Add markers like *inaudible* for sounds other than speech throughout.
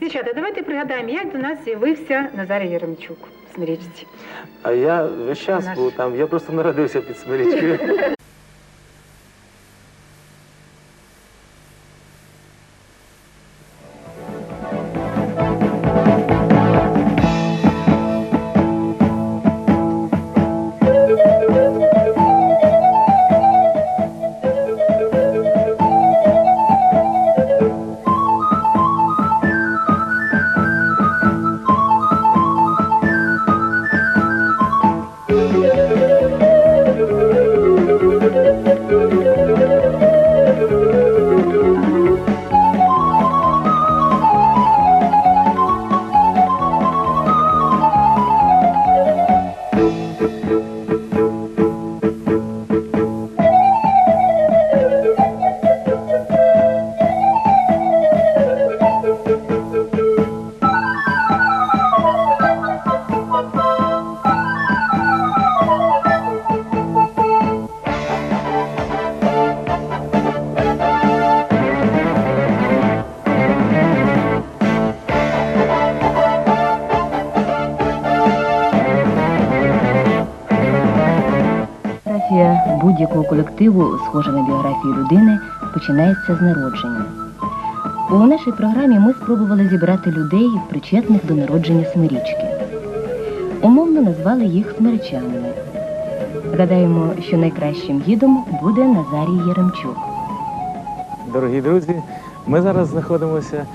Дівчата, давайте пригадаємо, як до нас з'явився Назарій Єремчук в Смирічці. А я весь час Наш- був там, я просто народився під Смирічкою. *laughs* будь-якого колективу, схожа на біографію людини, починається з народження. У нашій програмі ми спробували зібрати людей, причетних до народження Смирічки. Умовно назвали їх смиричанами. Гадаємо, що найкращим гідом буде Назарій Єремчук. Дорогі друзі, ми зараз знаходимося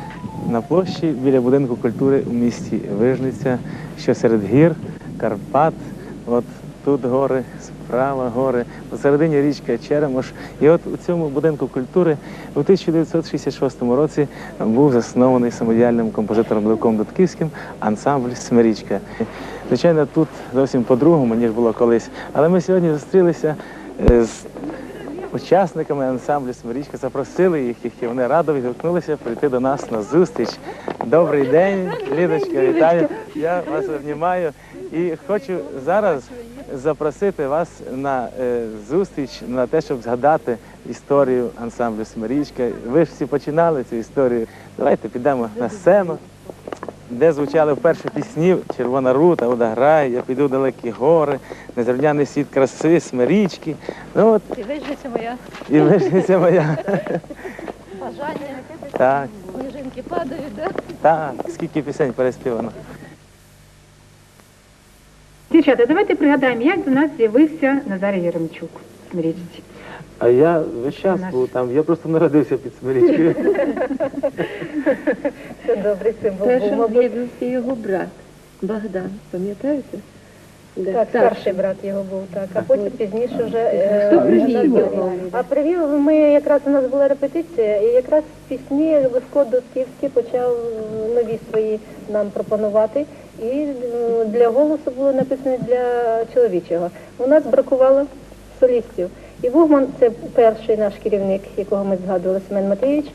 на площі біля будинку культури у місті Вижниця, що серед гір, Карпат. От тут гори, справа гори, посередині річка Черемош. І от у цьому будинку культури у 1966 році був заснований самодіяльним композитором Левком Дудківським ансамбль Смирічка. Звичайно, тут зовсім по-другому, ніж було колись. Але ми сьогодні зустрілися е, з учасниками ансамблю Смирічка запросили їх, і вони радо відгукнулися прийти до нас на зустріч. Добрий день, Лідочка, вітаю. Я вас обнімаю і хочу зараз запросити вас на е, зустріч, на те, щоб згадати історію ансамблю Смирічка. Ви ж всі починали цю історію. Давайте підемо на сцену. Де звучали вперше пісні Червона рута, вода грає, я піду в далекі гори, незрівняний світ краси, смирічки. Ну от І вижниця моя і вишниця моя. *laughs* бажання, Так, сніжинки падають, да? так, скільки пісень переспівано. Дівчата, давайте пригадаємо, як до нас з'явився Назарій Єремчук в Смирічці. А я весь час Наш- був там, я просто народився під смирічкою. Це добрий символ. Першим був, мабуть. з'явився його брат Богдан, пам'ятаєте? Да, Так, старший брат його був, так. А потім пізніше вже е, Хто привів Назар його? А привів ми якраз у нас була репетиція, і якраз пісні Левко Досківський почав е, нові свої нам пропонувати. І е, для голосу було написано для чоловічого. У нас бракувало солістів. І Вугман, це перший наш керівник, якого ми згадували, Семен Матвійович,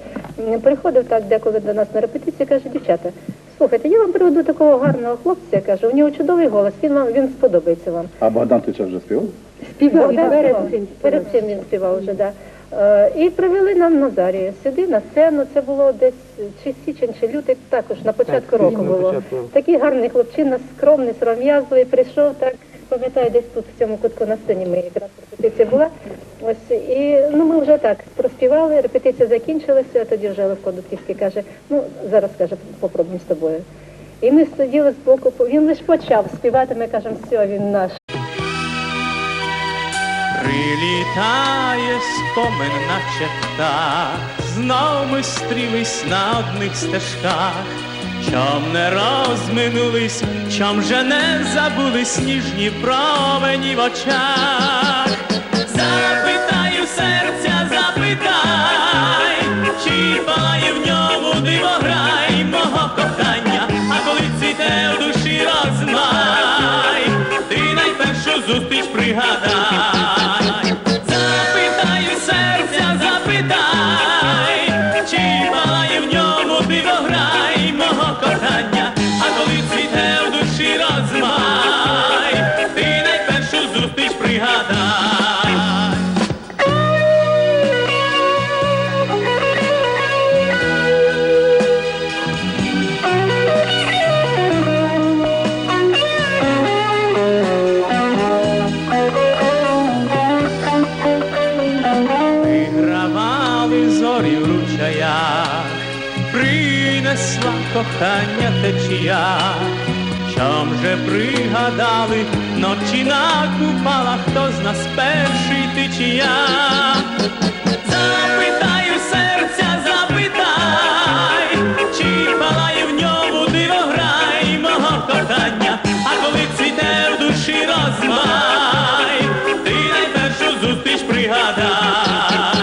приходив так деколи до нас на репетицію, каже, дівчата, слухайте, я вам приведу такого гарного хлопця, каже, у нього чудовий голос, він вам він сподобається вам. А Богдан ти це вже співав? Співав, Богдан перед цим, перед цим він співав вже, да. Е, І привели нам Назарія сюди на сцену. Це було десь чи січень, чи лютий, також на початку Так, року було. початку. Такий гарний хлопчина, скромний, сором'язливий, прийшов так. Пам'ятаю, десь тут в цьому кутку на сцені ми якраз репетиція була. Ось і ну ми вже так проспівали, репетиція закінчилася, тоді вже Левко Дудківський каже, ну зараз каже, попробуємо з тобою. І ми сиділи з боку, він лише почав співати, ми кажемо, все, він наш. Прилітає спомин, наче птах, знов ми стрілись на одних стежках, чом не розминулись, чом же не забули сніжні промені в очах. Запитаю серця, остання течія, чом же пригадали, ночі на купала, хто з нас перший течія. Запитаю серця, запитай, чи палає в ньому дивограй мого кохання, а коли цвіте в душі розмай, ти найпершу зустріч пригадай.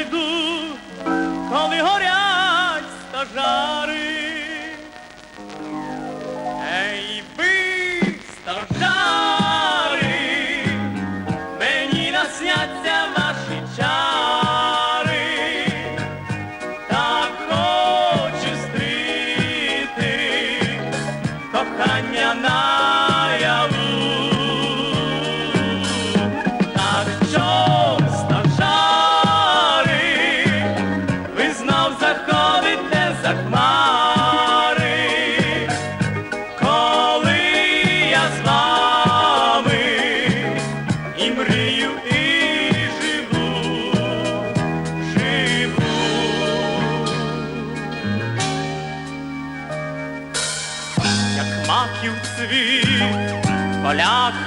йду, коли горять стажари. Ей,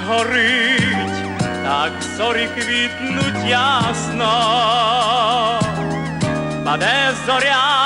горить, так зорі квітнуть ясно, паде зоря.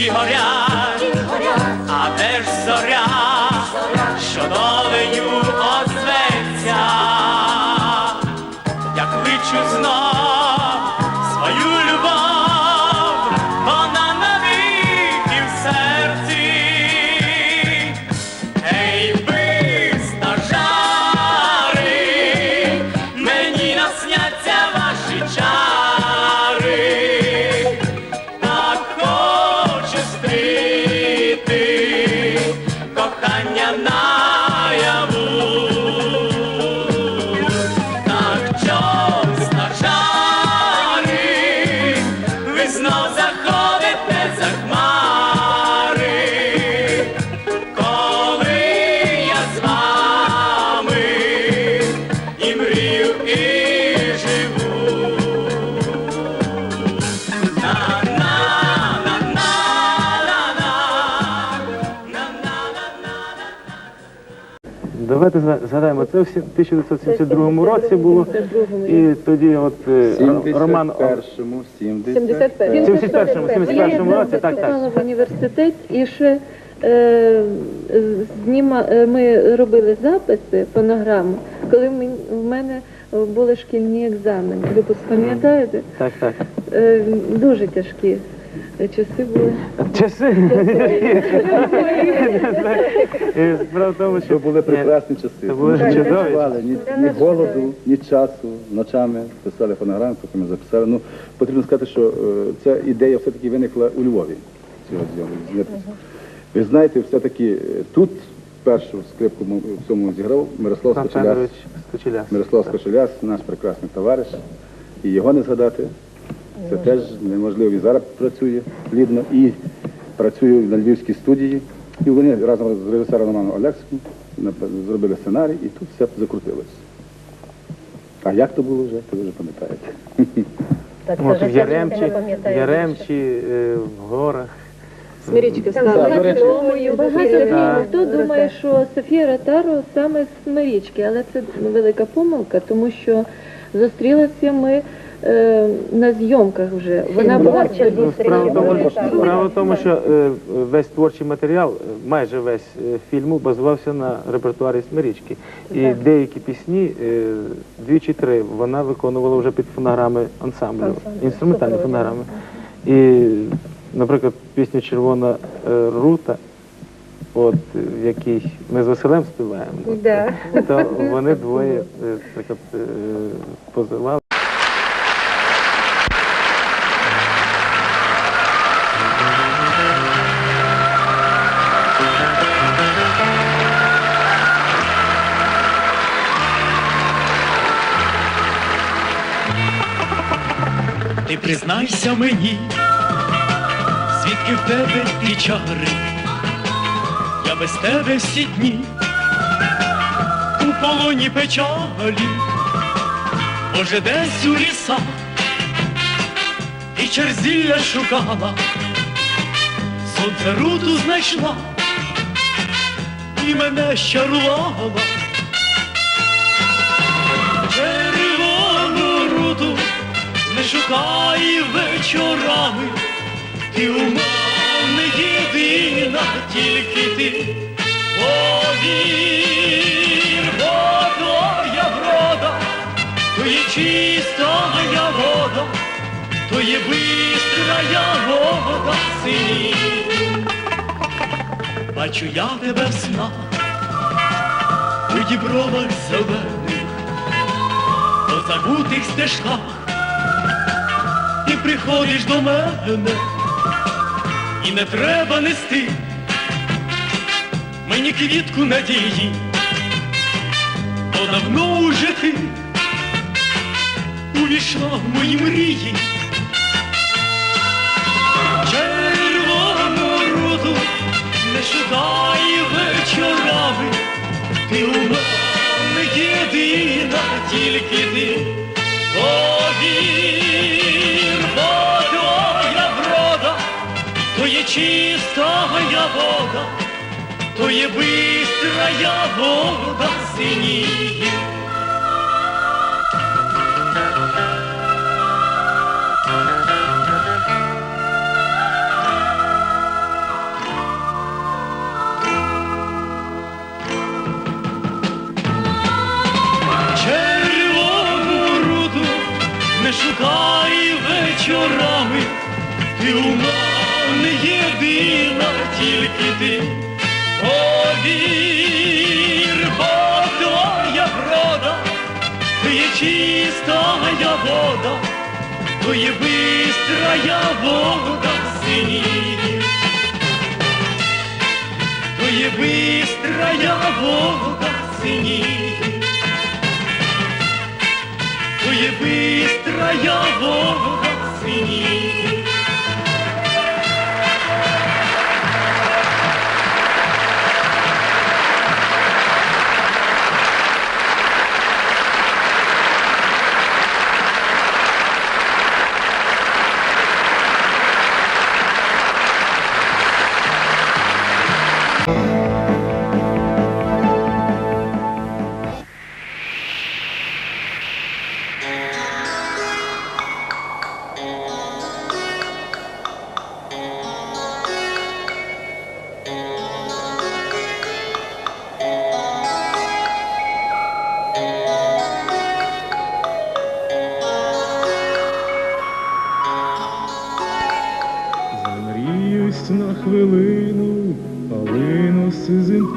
Vi har Давайте згадаємо, це в 1972 році було, і тоді от е, Роман... 71-му, 71-му, 71-му році, так, так. в університет, і ще е, е, ми робили записи, панограму, коли в мене були шкільні екзамени. Ви пам'ятаєте? Так, так. Дуже тяжкі часи були. Часи. *laughs* Справа в тому, Це що були прекрасні часи. Це були чудові ні, ні голоду, ні часу. Ночами писали фонограми, потім ми записали. Ну, потрібно сказати, що е, ця ідея все-таки виникла у Львові. Цього зйому- Ви знаєте, все-таки е, тут першу скрипку в цьому зіграв Мирослав Скочеляс. Федорович Скочеляс. Мирослав Скочеляс, наш прекрасний товариш. І його не згадати. Це теж неможливо. І зараз працює плідно і працює на Львівській студії. І вони разом з режисером Романом Олексом зробили сценарій, і тут все закрутилось. А як то було вже, то ви вже пам'ятаєте. *laughs* Так, це От в Яремчі, в. Яремчі, е, в горах. Смирічки Так, до речі, Багато хто думає, що Софія Ротару саме з Смирічки, але це велика помилка, тому що зустрілися ми е, на зйомках вже. Вона була Творча Ну, справа в тому, зустріч. справа в тому, що е, весь творчий матеріал, е, майже весь е, фільму базувався на репертуарі Смирічки. І деякі пісні, е, дві чи три, вона виконувала вже під фонограми ансамблю, інструментальні фонограми. І, наприклад, пісню Червона е, рута, от е, який ми з Василем співаємо, Да. то вони двоє е, наприклад, е, позивали. Ти признайся мені, звідки в тебе ті чари, я без тебе всі дні у полоні печалі, може десь у лісах і черзілля шукала, сонце руту знайшла і мене щарувала. Не шукай вечорами, ти у мене єдина, тільки ти. Повір, бо твоя врода, то є чистая вода, то є бистрая вода сині. Бачу я тебе в снах, у дібровах зелених, по забутих стежках приходиш до мене, і не треба нести мені квітку надії, бо давно уже ти увійшла в мої мрії. Червону руду не шукай вечорами, ти у мене єдина, тільки ти. Повір, то я Бога, то є бистрая вода синіє. Тільки ти. Повір, бо твоя врода, є чистая вода, то є бистрая вода синіє. То є бистрая вода синіє. То є бистрая вода синіє.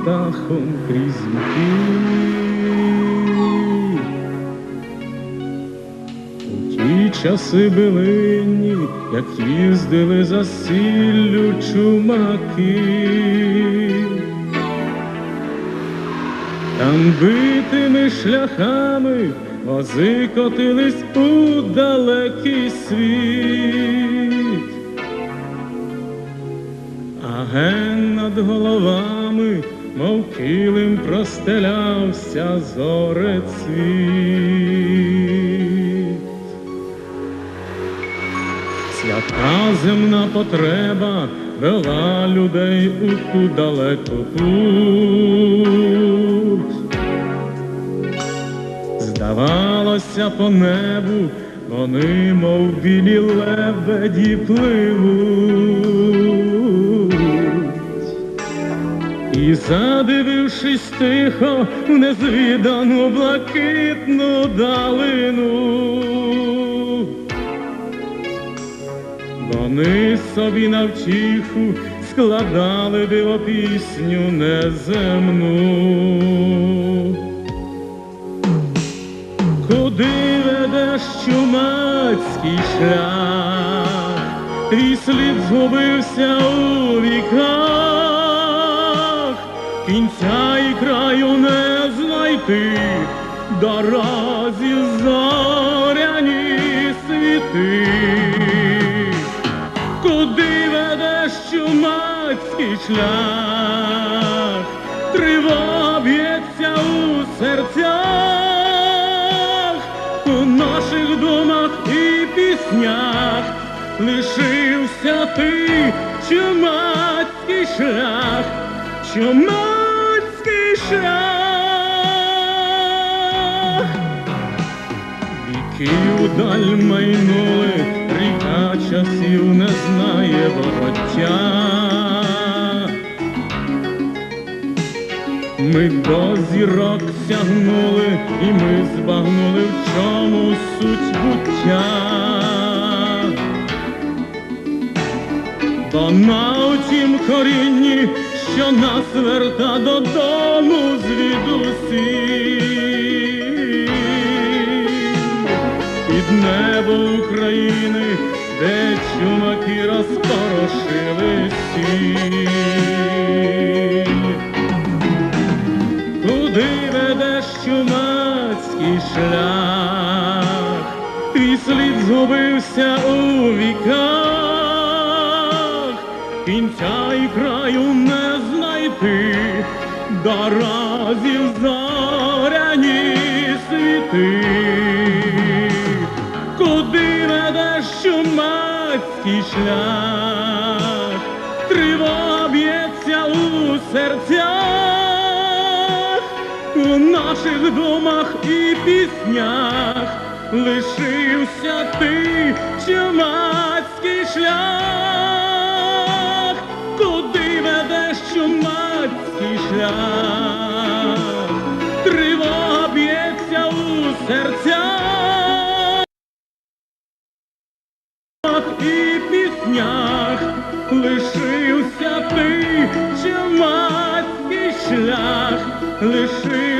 Птахом крізь. У ті часи билинні, як їздили за сіллю чумаки. Там битими шляхами вози котились у далекий світ. А ген над головами, мов килим простелявся зорецвіт. Святка земна потреба вела людей у ту далеку путь. Здавалося по небу, вони, мов білі лебеді, пливуть. І задивившись тихо в незвідану блакитну далину. Вони собі навтіху складали диво пісню неземну. Куди ведеш чумацький шлях, твій слід згубився у віках, знайти, дорозі зоряні світи. Куди ведеш чумацький шлях, тривога б'ється у серцях, у наших думах і піснях лишився ти, чумацький шлях, чумацький Віки удаль майнули, ріка часів не знає вороття. Ми до зірок сягнули, і ми збагнули, в чому суть буття. Бо на тім корінні, що нас верта додому звідусіль небо України, де чумаки розпорошили сіль. Куди ведеш чумацький шлях, твій слід згубився у віках, кінця і краю не знайти, дорозі зоряні світи. Чумацький шлях, тривога б'ється у серцях, у наших думах і піснях. Лишився ти, чумацький шлях, куди ведеш чумацький шлях, шлях,